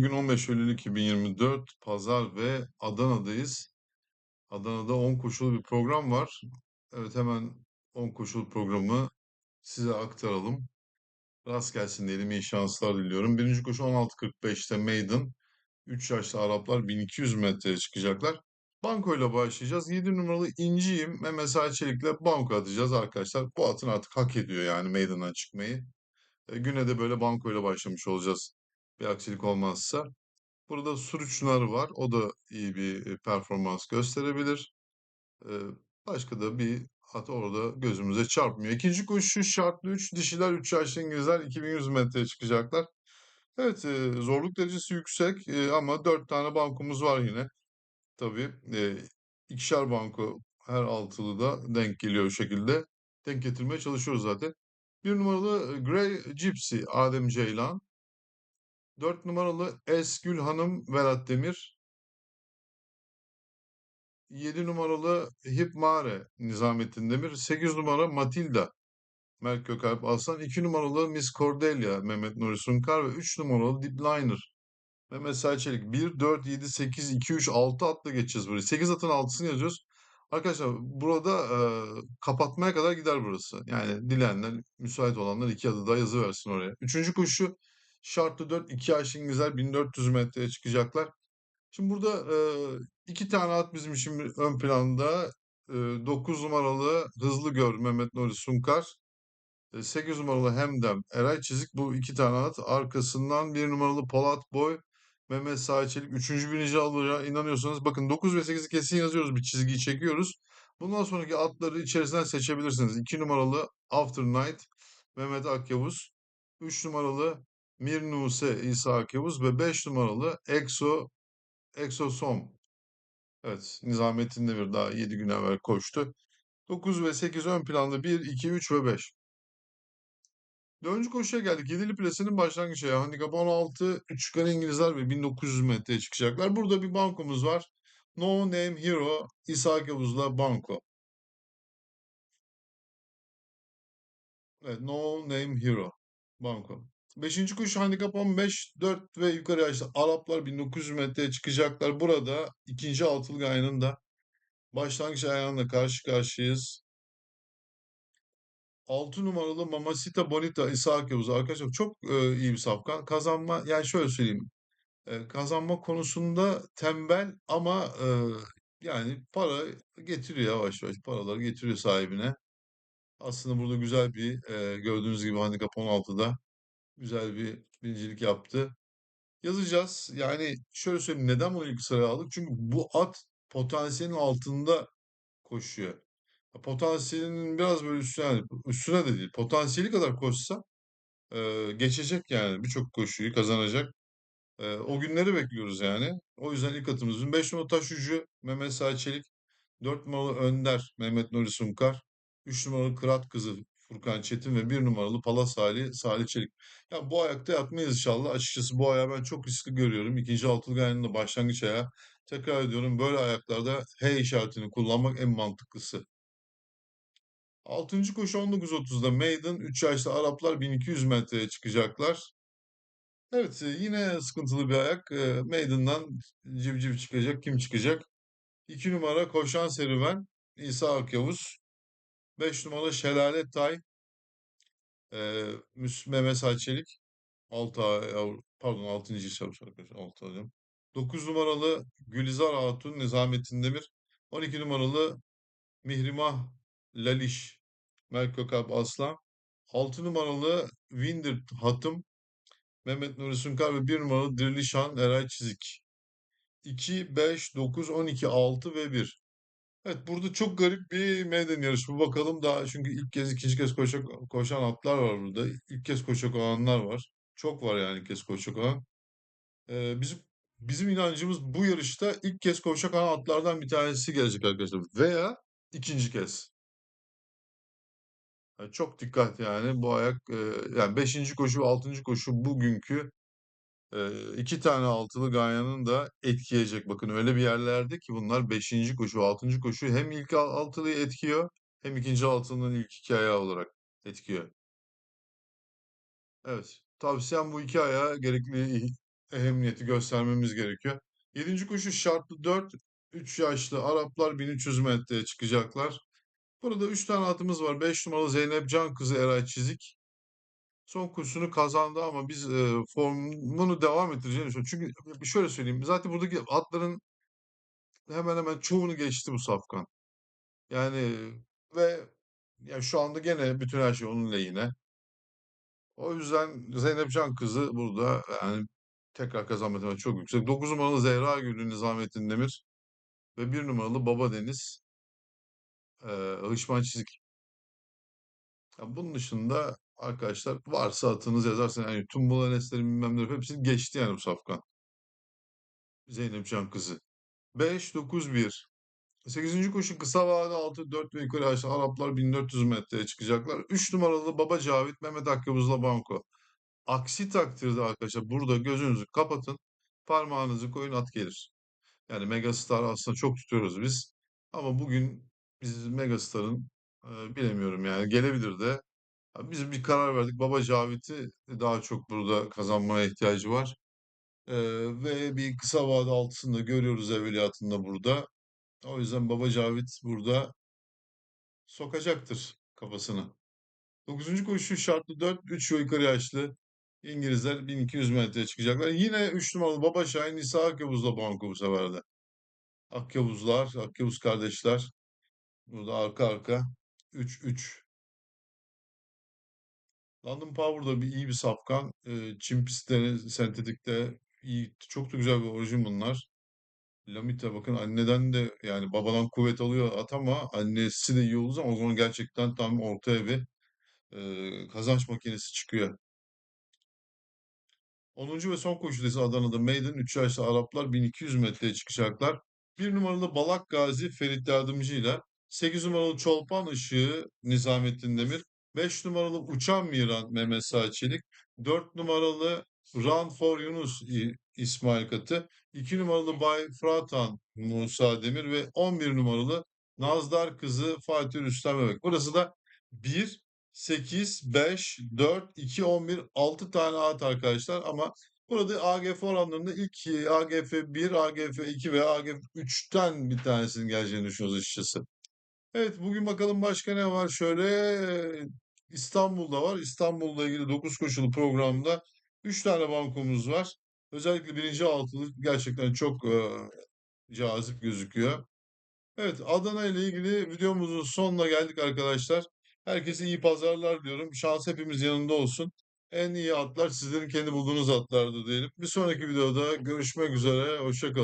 Bugün 15 Eylül 2024 Pazar ve Adana'dayız. Adana'da 10 koşulu bir program var. Evet hemen 10 koşulu programı size aktaralım. Rast gelsin diyelim, iyi şanslar diliyorum. Birinci koşu 16.45'te Maiden. 3 yaşlı Araplar 1200 metreye çıkacaklar. Banko ile başlayacağız. 7 numaralı İnci'yim Mesai Çelik'le banko atacağız arkadaşlar. Bu atın artık hak ediyor yani Maiden'dan çıkmayı. E, güne de böyle banko ile başlamış olacağız. Bir aksilik olmazsa. Burada Suruçlar var. O da iyi bir performans gösterebilir. Başka da bir at orada gözümüze çarpmıyor. İkinci koşu şartlı 3 dişiler 3 yaşlı İngilizler 2100 metreye çıkacaklar. Evet zorluk derecesi yüksek ama 4 tane bankomuz var yine. Tabii ikişer banko her altılı da denk geliyor şekilde. Denk getirmeye çalışıyoruz zaten. Bir numaralı Grey Gypsy Adem Ceylan. 4 numaralı Esgül Hanım Vedat Demir. 7 numaralı Hipmare Nizamettin Demir. 8 numara Matilda Mert Gökalp Aslan. 2 numaralı Miss Cordelia Mehmet Nuri Sunkar ve 3 numaralı Deep Liner Mehmet Selçelik. 1, 4, 7, 8, 2, 3, 6 atla geçeceğiz burayı. 8 atın 6'sını yazıyoruz. Arkadaşlar burada e, kapatmaya kadar gider burası. Yani dileyenler, müsait olanlar iki adı da yazı versin oraya. Üçüncü koşu şartlı 4, 2 yaş İngilizler 1400 metreye çıkacaklar. Şimdi burada e, iki tane at bizim için ön planda. E, 9 numaralı Hızlı Gör Mehmet Nuri Sunkar. E, 8 numaralı Hemdem Eray Çizik. Bu iki tane at. Arkasından bir numaralı Polat Boy Mehmet Sağçelik. Üçüncü birinci alacağı inanıyorsanız bakın 9 ve 8'i kesin yazıyoruz. Bir çizgiyi çekiyoruz. Bundan sonraki atları içerisinden seçebilirsiniz. 2 numaralı After Night Mehmet Akyavuz. 3 numaralı Mir Nuse İsa Akyavuz ve 5 numaralı Exo Exosom. Evet, Nizamettin Demir daha 7 gün evvel koştu. 9 ve 8 ön planda 1, 2, 3 ve 5. Dördüncü koşuya geldik. Yedili plesinin başlangıcı. Yani handikap 16, 3 yukarı İngilizler ve 1900 metreye çıkacaklar. Burada bir bankomuz var. No Name Hero, İshak Yavuz'la banko. Evet, No Name Hero, banko. Beşinci koşu handikap 15, 4 ve yukarı yaşta Araplar 1900 metreye çıkacaklar. Burada ikinci altılı gayanın da başlangıç ayağında karşı karşıyayız. 6 numaralı Mamacita Bonita İshak Yavuz arkadaşlar çok e, iyi bir safkan. Kazanma yani şöyle söyleyeyim. E, kazanma konusunda tembel ama e, yani para getiriyor yavaş yavaş paraları getiriyor sahibine. Aslında burada güzel bir e, gördüğünüz gibi handikap 16'da güzel bir birincilik yaptı. Yazacağız. Yani şöyle söyleyeyim neden bunu ilk sıraya aldık? Çünkü bu at potansiyelin altında koşuyor. Potansiyelinin biraz böyle üstüne, yani üstüne de değil, potansiyeli kadar koşsa e, geçecek yani birçok koşuyu kazanacak. E, o günleri bekliyoruz yani. O yüzden ilk atımızın 5 numaralı taşucu Mehmet Sağ Çelik, 4 numaralı Önder Mehmet Nuri Sunkar, 3 numaralı Kırat Kızı Furkan Çetin ve 1 numaralı Palas Ali Salih Çelik. Ya bu ayakta yatmayız inşallah. Açıkçası bu ayağı ben çok riskli görüyorum. İkinci altılı gayenin de başlangıç ayağı. Tekrar ediyorum böyle ayaklarda H işaretini kullanmak en mantıklısı. Altıncı koşu 19.30'da Maiden 3 yaşlı Araplar 1200 metreye çıkacaklar. Evet yine sıkıntılı bir ayak. E, Maiden'dan civciv çıkacak. Kim çıkacak? 2 numara Koşan Serüven İsa Akyavuz. 5 numara Şelale Tay e, Mehmet Saçelik. 6 pardon 6. çavuş arkadaşlar. 6 alacağım. 9 numaralı Gülizar Hatun Nizamettin Demir. 12 numaralı Mihrimah Laliş Melkokap Aslan. 6 numaralı Winder Hatım Mehmet Nuri Sunkar ve 1 numaralı Dirlişan Eray Çizik. 2, 5, 9, 12, 6 ve 1. Evet burada çok garip bir meydan yarışı. Bu bakalım daha çünkü ilk kez ikinci kez koşak, koşan atlar var burada. İlk kez koşacak olanlar var. Çok var yani ilk kez koşacak olan. Ee, bizim bizim inancımız bu yarışta ilk kez koşacak olan atlardan bir tanesi gelecek arkadaşlar. Veya ikinci kez. Yani çok dikkat yani bu ayak e, yani 5. koşu 6. koşu bugünkü e, iki tane altılı Ganyan'ın da etkileyecek. Bakın öyle bir yerlerde ki bunlar 5. koşu 6. koşu hem ilk al- altılıyı etkiyor hem ikinci altının ilk iki ayağı olarak etkiyor. Evet. Tavsiyem bu iki ayağa gerekli ehemmiyeti göstermemiz gerekiyor. Yedinci koşu şartlı 4. 3 yaşlı Araplar 1300 metreye çıkacaklar. Burada 3 tane atımız var. 5 numaralı Zeynep Can kızı Eray Çizik. Son kursunu kazandı ama biz e, formunu devam ettireceğini düşünüyorum. Çünkü şöyle söyleyeyim. Zaten buradaki atların hemen hemen çoğunu geçti bu safkan. Yani ve ya şu anda gene bütün her şey onun lehine. O yüzden Zeynep Can kızı burada yani tekrar kazanma ihtimali çok yüksek. 9 numaralı Zehra Gül'ü Nizamettin Demir ve 1 numaralı Baba Deniz e, Hışman Çizik. Ya bunun dışında arkadaşlar varsa atınız yazarsan yani tüm bu eneslerin bilmem ne hepsini geçti yani bu safkan. Zeynep Can kızı. 5, 9, 1. 8. koşu kısa vade 6, 4 ve yukarı aşağı Araplar 1400 metreye çıkacaklar. 3 numaralı Baba Cavit Mehmet Akkabuz'la Banko. Aksi takdirde arkadaşlar burada gözünüzü kapatın. Parmağınızı koyun at gelir. Yani Megastar aslında çok tutuyoruz biz. Ama bugün biz Megastar'ın bilemiyorum yani gelebilir de. Biz bir karar verdik. Baba Cavit'i daha çok burada kazanmaya ihtiyacı var. E, ve bir kısa vade altısını görüyoruz evveliyatında burada. O yüzden Baba Cavit burada sokacaktır kafasını. 9. koşu şartlı 4, 3 ve yukarı yaşlı İngilizler 1200 metreye çıkacaklar. Yine 3 numaralı Baba Şahin İsa Akyavuz'la banko bu sefer de. Akyavuzlar, Akyavuz kardeşler. Burada arka arka 3-3. London Power'da bir iyi bir safkan. Ee, çim pistleri, sentetikte iyi, çok da güzel bir orijin bunlar. Lamita bakın anneden de yani babadan kuvvet alıyor at ama annesi de iyi zaman o zaman gerçekten tam ortaya bir e, kazanç makinesi çıkıyor. 10. ve son koşudayız Adana'da. Maiden 3 yaşlı Araplar 1200 metreye çıkacaklar. 1 numaralı Balak Gazi Ferit Yardımcı ile 8 numaralı Çolpan Işığı Nizamettin Demir, 5 numaralı Uçan Miran Mehmet Sağ Çelik, 4 numaralı Run for Yunus İsmail Katı, 2 numaralı Bay Fratan Musa Demir ve 11 numaralı Nazdar Kızı Fatih Rüstem Bebek. Burası da 1, 8, 5, 4, 2, 11, 6 tane at arkadaşlar ama burada AGF oranlarında ilk AGF 1, AGF 2 ve AGF 3'ten bir tanesinin geleceğini düşünüyoruz açıkçası. Evet bugün bakalım başka ne var? Şöyle İstanbul'da var. İstanbul'la ilgili 9 koşulu programda 3 tane bankomuz var. Özellikle birinci altılı gerçekten çok e, cazip gözüküyor. Evet, Adana ile ilgili videomuzun sonuna geldik arkadaşlar. Herkese iyi pazarlar diyorum. Şans hepimiz yanında olsun. En iyi atlar sizlerin kendi bulduğunuz atlardır diyelim. Bir sonraki videoda görüşmek üzere. Hoşça kalın.